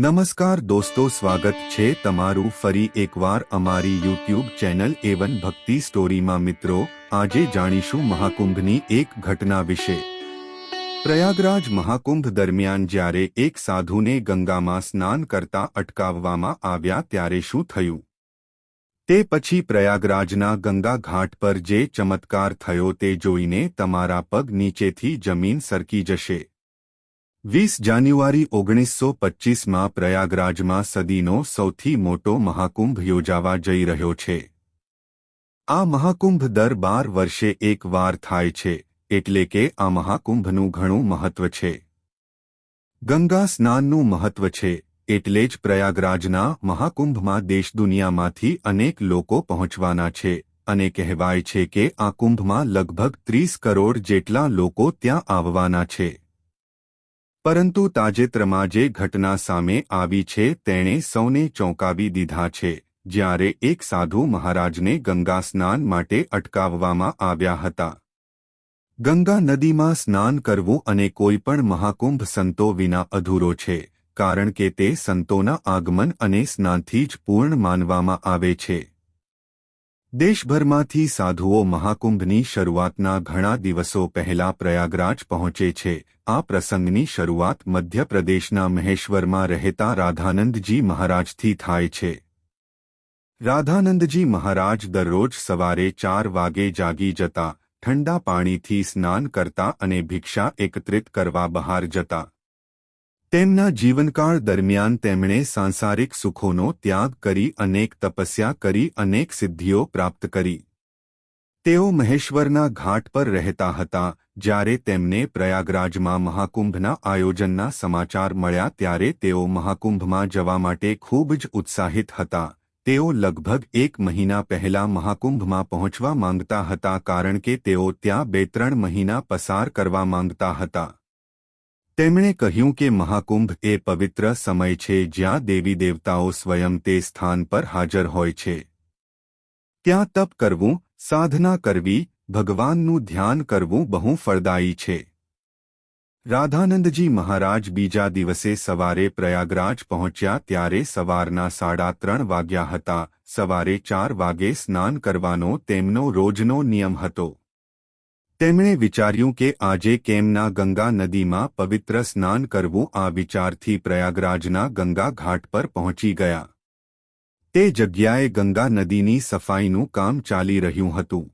નમસ્કાર દોસ્તો, સ્વાગત છે તમારું ફરી એકવાર અમારી યુટ્યુબ ચેનલ એવન ભક્તિ સ્ટોરીમાં. મિત્રો, આજે જાણીશું મહાકુંભની એક ઘટના વિશે. પ્રયાગરાજ મહાકુંભ દરમિયાન જ્યારે એક સાધુને ગંગામાં સ્નાન કરતા અટકાવવામાં આવ્યા ત્યારે શું થયું? તે પછી પ્રયાગરાજના ગંગા ઘાટ પર જે ચમત્કાર થયો તે જોઈને તમારા પગ નીચેથી જમીન સરકી જશે. વીસ જાન્યુઆરી ઓગણીસો પચ્ચીસમાં પ્રયાગરાજમાં સદીનો સૌથી મોટો મહાકુંભ યોજાવા જઈ રહ્યો છે. આ મહાકુંભ દર બાર વર્ષે એક વાર થાય છે, એટલે કે આ મહાકુંભનું ઘણું મહત્વ છે. ગંગા સ્નાનનું મહત્વ છે, એટલે જ પ્રયાગરાજના મહાકુંભમાં દેશ દુનિયામાંથી અનેક લોકો પહોંચવાના છે, અને કહેવાય છે કે આ કુંભમાં લગભગ ત્રીસ કરોડ જેટલા લોકો ત્યાં આવવાના છે. પરંતુ તાજેતરમાં જે ઘટના સામે આવી છે તેણે સૌને ચોંકાવી દીધા છે, જ્યારે એક સાધુ મહારાજને ગંગા સ્નાન માટે અટકાવવામાં આવ્યા હતા. ગંગા નદીમાં સ્નાન કરવું અને કોઈપણ મહાકુંભ સંતો વિના અધૂરો છે, કારણ કે તે સંતોના આગમન અને સ્નાનથી જ પૂર્ણ માનવામાં આવે છે. દેશભરમાંથી સાધુઓ મહાકુંભની શરૂઆતના ઘણા દિવસો પહેલા પ્રયાગરાજ પહોંચે છે. આ પ્રસંગની શરૂઆત મધ્યપ્રદેશના મહેશ્વરમાં રહેતા રાધાનંદજી મહારાજથી થાય છે. રાધાનંદજી મહારાજ દરરોજ સવારે ચાર વાગે જાગી જતા, ઠંડા પાણીથી સ્નાન કરતા અને ભિક્ષા એકત્રિત કરવા બહાર જતા. તેમના જીવનકાળ દરમિયાન તેમણે સાંસારિક સુખોનો ત્યાગ કરી, અનેક તપસ્યા કરી, અનેક સિદ્ધિઓ પ્રાપ્ત કરી. તેઓ મહેશ્વરના ઘાટ પર રહેતા હતા, જ્યારે તેમને પ્રયાગરાજમાં મહાકુંભના આયોજનના સમાચાર મળ્યા, ત્યારે તેઓ મહાકુંભમાં જવા માટે ખૂબ જ ઉત્સાહિત હતા. તેઓ લગભગ એક મહિના પહેલા મહાકુંભમાં પહોંચવા માંગતા હતા, કારણ કે તેઓ ત્યાં બે ત્રણ મહિના પસાર કરવા માંગતા હતા. તેમણે કહ્યું કે મહાકુંભ એ પવિત્ર સમય છે જ્યાં દેવી દેવતાઓ સ્વયં તે સ્થાન પર હાજર હોય છે. ત્યાં તપ કરવું, સાધના કરવી, ભગવાનનું ધ્યાન કરવું બહુ ફળદાયી છે. રાધાનંદજી મહારાજ બીજા દિવસે સવારે પ્રયાગરાજ પહોંચ્યા ત્યારે સવારના સાડા ત્રણ વાગ્યા હતા. સવારે ચાર વાગે સ્નાન કરવાનો તેમનો રોજનો નિયમ હતો. તેમણે વિચાર્યું કે આજે કેમના ગંગા નદીમાં પવિત્ર સ્નાન કરવું આ વિચારથી પ્રયાગરાજના ગંગા ઘાટ પર પહોંચી ગયા. તે જગ્યાએ ગંગા નદીની સફાઈનું કામ ચાલી રહ્યું હતું.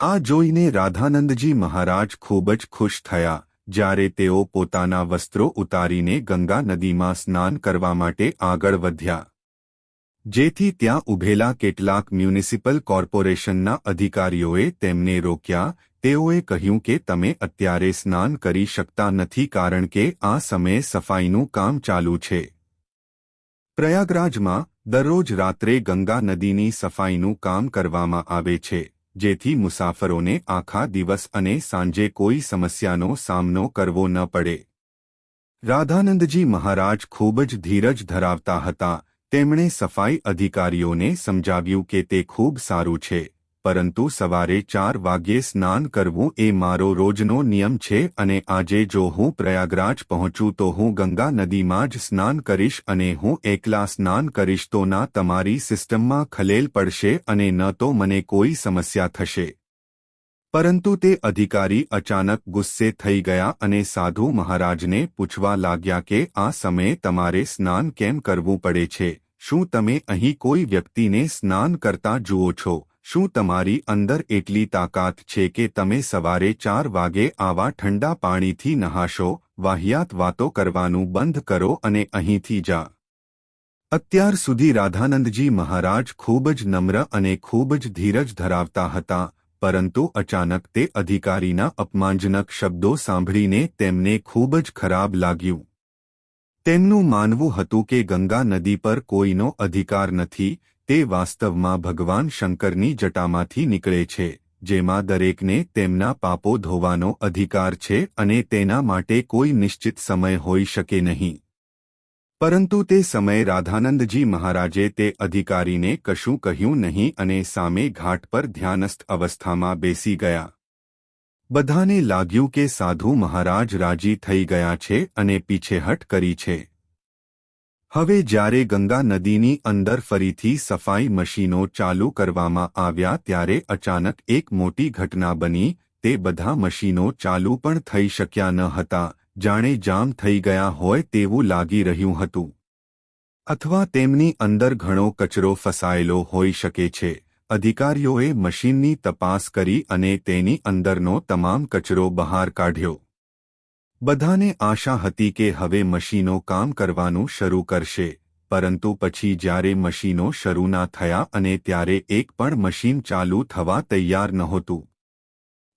આ જોઈને રાધાનંદજી મહારાજ ખૂબ જ ખુશ થયા, જ્યારે તેઓ પોતાના વસ્ત્રો ઉતારીને ગંગા નદીમાં સ્નાન કરવા માટે આગળ વધ્યા. જેથી ત્યાં ઉભેલા કેટલાક મ્યુનિસિપલ કોર્પોરેશનના અધિકારીઓએ તેમને રોક્યા તેઓએ કહ્યું કે તમે અત્યારે સ્નાન કરી શકતા નથી કારણ કે આ સમયે સફાઈનું કામ ચાલુ છે. પ્રયાગરાજમાં દરરોજ રાત્રે ગંગા નદીની સફાઈનું કામ કરવામાં આવે છે, જેથી મુસાફરોને આખા દિવસ અને સાંજે કોઈ સમસ્યાનો સામનો કરવો ન પડે. રાધાનંદજી મહારાજ ખૂબ જ ધીરજ ધરાવતા હતા, તેમણે સફાઈ અધિકારીઓને સમજાવ્યું કે તે ખૂબ સારું છે. પરંતુ સવારે ચાર વાગ્યે સ્નાન કરવું એ મારો રોજનો નિયમ છે અને આજે જો હું પ્રયાગરાજ પહોંચું તો હું ગંગા નદીમાં જ સ્નાન કરીશ અને હું એકલા સ્નાન કરીશ તો ના તમારી સિસ્ટમમાં ખલેલ પડશે અને ન તો મને કોઈ સમસ્યા થશે. પરંતુ તે અધિકારી અચાનક ગુસ્સે થઈ ગયા અને સાધુ મહારાજને પૂછવા લાગ્યા કે આ સમયે તમારે સ્નાન કેમ કરવું પડે છે? શું તમે અહીં કોઈ વ્યક્તિને સ્નાન કરતા જુઓ છો? શું તમારી અંદર એટલી તાકાત છે કે તમે સવારે ચાર વાગે આવા ઠંડા પાણીથી નહાશો, વાહિયાત વાતો કરવાનું બંધ કરો અને અહીંથી જા. અત્યાર સુધી રાધાનંદજી મહારાજ ખૂબ જ નમ્ર અને ખૂબ જ ધીરજ ધરાવતા હતા, પરંતુ અચાનક તે અધિકારીના અપમાનજનક શબ્દો સાંભળીને તેમને ખૂબ જ ખરાબ લાગ્યું. તેમનું માનવું હતું કે ગંગા નદી પર કોઈનો અધિકાર નથી તે વાસ્તવમાં ભગવાન શંકરની જટામાંથી નીકળે છે, જેમાં દરેકને તેમના પાપો ધોવાનો અધિકાર છે અને તેના માટે કોઈ નિશ્ચિત સમય હોઈ શકે નહીં. પરંતુ તે સમયે રાધાનંદજી મહારાજે તે અધિકારીને કશું કહ્યું નહીં અને સામે ઘાટ પર ધ્યાનસ્થ અવસ્થામાં બેસી ગયા. બધાને લાગ્યું કે સાધુ મહારાજ રાજી થઈ ગયા છે અને પીછેહટ કરી છે. હવે જ્યારે ગંગા નદીની અંદર ફરીથી સફાઈ મશીનો ચાલુ કરવામાં આવ્યા ત્યારે અચાનક એક મોટી ઘટના બની, તે બધા મશીનો ચાલુ પણ થઈ શક્યા ન હતા, જાણે જામ થઈ ગયા હોય તેવું લાગી રહ્યું હતું. અથવા તેમની અંદર ઘણો કચરો ફસાયેલો હોઈ શકે છે. અધિકારીઓએ મશીનની તપાસ કરી અને તેની અંદરનો તમામ કચરો બહાર કાઢ્યો. બધાને આશા હતી કે હવે મશીનો કામ કરવાનું શરૂ કરશે, પરંતુ પછી જ્યારે મશીનો શરૂ ના થયા અને ત્યારે એક પણ મશીન ચાલુ થવા તૈયાર નહોતું.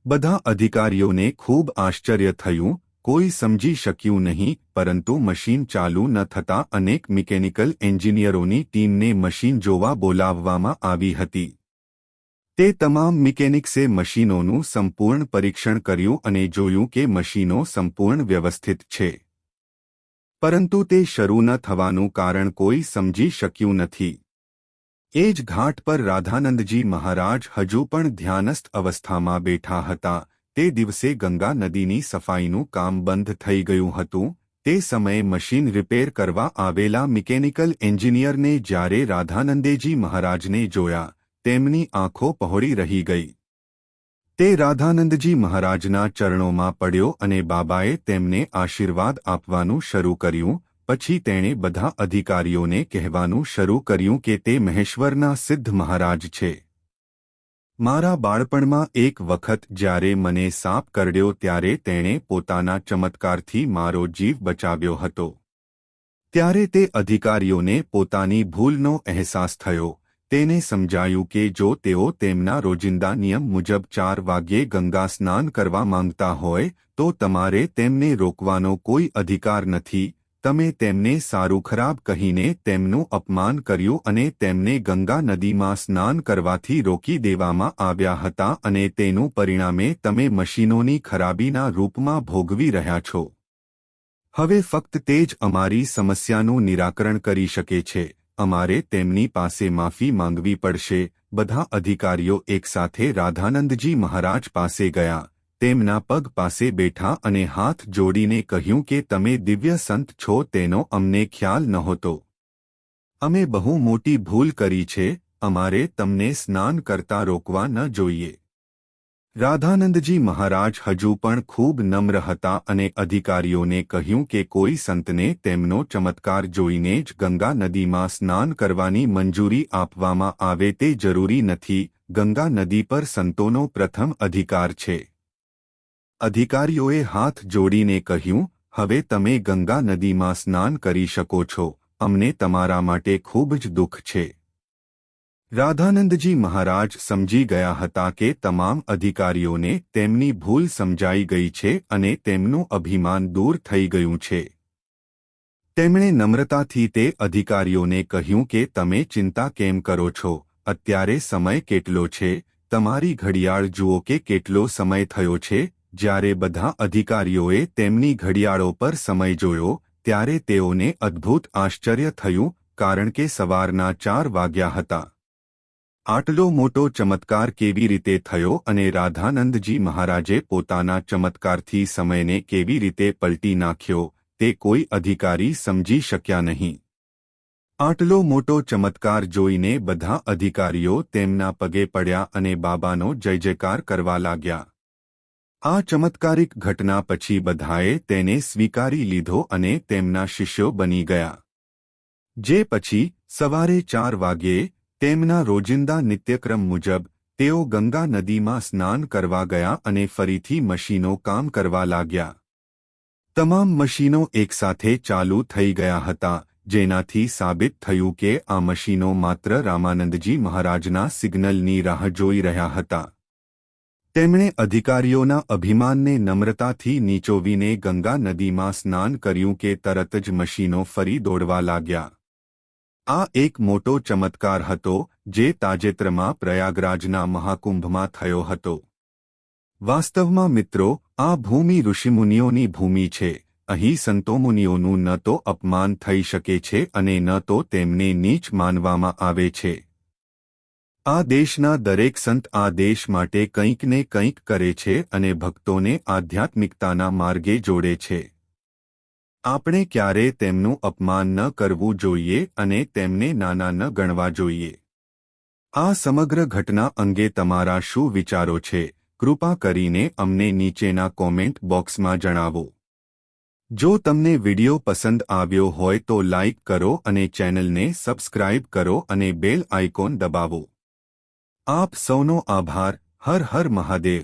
બધા અધિકારીઓને ખૂબ આશ્ચર્ય થયું, કોઈ સમજી શક્યું નહીં, પરંતુ મશીન ચાલુ ન થતા અનેક મિકેનિકલ એન્જિનિયરોની ટીમને મશીન જોવા બોલાવવામાં આવી હતી. તે તમામ મિકેનિક્સે મશીનોનું સંપૂર્ણ પરીક્ષણ કર્યું અને જોયું કે મશીનો સંપૂર્ણ વ્યવસ્થિત છે. પરંતુ તે શરૂ ન થવાનું કારણ કોઈ સમજી શક્યું નથી. એ જ ઘાટ પર રાધાનંદજી મહારાજ હજુ પણ ધ્યાનસ્થ અવસ્થામાં બેઠા હતા. તે દિવસે ગંગા નદીની સફાઈનું કામ બંધ થઈ ગયું હતું. તે સમયે મશીન રિપેર કરવા આવેલા મિકેનિકલ એન્જિનિયરને જ્યારે રાધાનંદેજી મહારાજને જોયા તેમની આંખો પહોળી રહી ગઈ. તે રાધાનંદજી મહારાજના ચરણોમાં પડ્યો અને બાબાએ તેમને આશીર્વાદ આપવાનું શરૂ કર્યું, પછી તેણે બધા અધિકારીઓને કહેવાનું શરૂ કર્યું કે તે મહેશ્વરના સિદ્ધ મહારાજ છે. મારા બાળપણમાં એક વખત જ્યારે મને સાપ કરડ્યો ત્યારે તેણે પોતાના ચમત્કારથી મારો જીવ બચાવ્યો હતો. ત્યારે તે અધિકારીઓને પોતાની ભૂલનો અહેસાસ થયો તેને સમજાયું કે જો તેઓ તેમના રોજિંદા નિયમ મુજબ ચાર વાગ્યે ગંગા સ્નાન કરવા માંગતા હોય, તો તમારે તેમને રોકવાનો કોઈ અધિકાર નથી. તમે તેમને સારું ખરાબ કહીને તેમનું અપમાન કર્યું અને તેમને ગંગા નદીમાં સ્નાન કરવાથી રોકી દેવામાં આવ્યા હતા અને તેનું પરિણામે તમે મશીનોની ખરાબીના રૂપમાં ભોગવી રહ્યા છો. હવે ફક્ત તે જ અમારી સમસ્યાનું નિરાકરણ કરી શકે છે. અમારે તેમની પાસે માફી માંગવી પડશે. બધા અધિકારીઓ એકસાથે રાધાનંદજી મહારાજ પાસે ગયા. તેમના પગ પાસે બેઠા અને હાથ જોડીને કહ્યું કે તમે દિવ્ય સંત છો તેનો અમને ખ્યાલ નહોતો. અમે બહુ મોટી ભૂલ કરી છે. અમારે તમને સ્નાન કરતા રોકવા ન જોઈએ. રાધાનંદજી મહારાજ હજુ પણ ખૂબ નમ્ર હતા અને અધિકારીઓને કહ્યું કે કોઈ સંતને તેમનો ચમત્કાર જોઈને જ ગંગા નદીમાં સ્નાન કરવાની મંજૂરી આપવામાં આવે તે જરૂરી નથી. ગંગા નદી પર સંતોનો પ્રથમ અધિકાર છે. અધિકારીઓએ હાથ જોડીને કહ્યું, હવે તમે ગંગા નદીમાં સ્નાન કરી શકો છો. અમને તમારા માટે ખૂબ જ દુઃખ છે. રાધાનંદજી મહારાજ સમજી ગયા હતા કે તમામ અધિકારીઓને તેમની ભૂલ સમજાઈ ગઈ છે અને તેમનું અભિમાન દૂર થઈ ગયું છે. તેમણે નમ્રતાથી તે અધિકારીઓને કહ્યું કે તમે ચિંતા કેમ કરો છો? અત્યારે સમય કેટલો છે? તમારી ઘડિયાળ જુઓ કે કેટલો સમય થયો છે? જ્યારે બધા અધિકારીઓએ તેમની ઘડિયાળો પર સમય જોયો, ત્યારે તેઓને અદ્ભુત આશ્ચર્ય થયું, કારણ કે સવારના ચાર વાગ્યા હતા. આટલો મોટો ચમત્કાર કેવી રીતે થયો અને રાધાનંદજી મહારાજે પોતાના ચમત્કારથી સમયને કેવી રીતે પલટી નાખ્યો, તે કોઈ અધિકારી સમજી શક્યા નહીં. આટલો મોટો ચમત્કાર જોઈને બધા અધિકારીઓ તેમના પગે પડ્યા અને બાબાનો જય જયકાર કરવા લાગ્યા. આ ચમત્કારિક ઘટના પછી બધાએ તેને સ્વીકારી લીધો અને તેમના શિષ્યો બની ગયા. જે પછી સવારે ચાર વાગ્યે તેમના રોજિંદા નિત્યક્રમ મુજબ, તેઓ ગંગા નદીમાં સ્નાન કરવા ગયા અને ફરીથી મશીનો કામ કરવા લાગ્યા. તમામ મશીનો એકસાથે ચાલુ થઈ ગયા હતા, જેનાથી સાબિત થયું કે આ મશીનો માત્ર રામાનંદજી મહારાજના સિગ્નલની રાહ જોઈ રહ્યા હતા. તેમણે અધિકારીઓના અભિમાનને નમ્રતાથી નીચોવીને ગંગા નદીમાં સ્નાન કર્યું કે તરત જ મશીનો ફરી દોડવા લાગ્યા. આ એક મોટો ચમત્કાર હતો, જે તાજેતરમાં પ્રયાગરાજના મહાકુંભમાં થયો હતો. વાસ્તવમાં મિત્રો, આ ભૂમિ ઋષિમુનિઓની ભૂમિ છે, અહીં સંતોમુનિઓનું ન તો અપમાન થઈ શકે છે અને ન તો તેમને નીચ માનવામાં આવે છે. આ દેશના દરેક સંત આ દેશ માટે કંઈક ને કંઈક કરે છે અને ભક્તોને આધ્યાત્મિકતાના માર્ગે જોડે છે. આપણે ક્યારે તેમનું અપમાન ન કરવું જોઈએ અને તેમને નાના ન ગણવા જોઈએ. આ સમગ્ર ઘટના અંગે તમારા શું વિચારો છે? કૃપા કરીને અમને નીચેના કોમેન્ટ બોક્સમાં જણાવો. જો તમને વિડિયો પસંદ આવ્યો હોય તો લાઇક કરો અને ચેનલને સબસ્ક્રાઇબ કરો અને બેલ આઇકોન દબાવો. આપ સૌનો આભાર. હર હર મહાદેવ.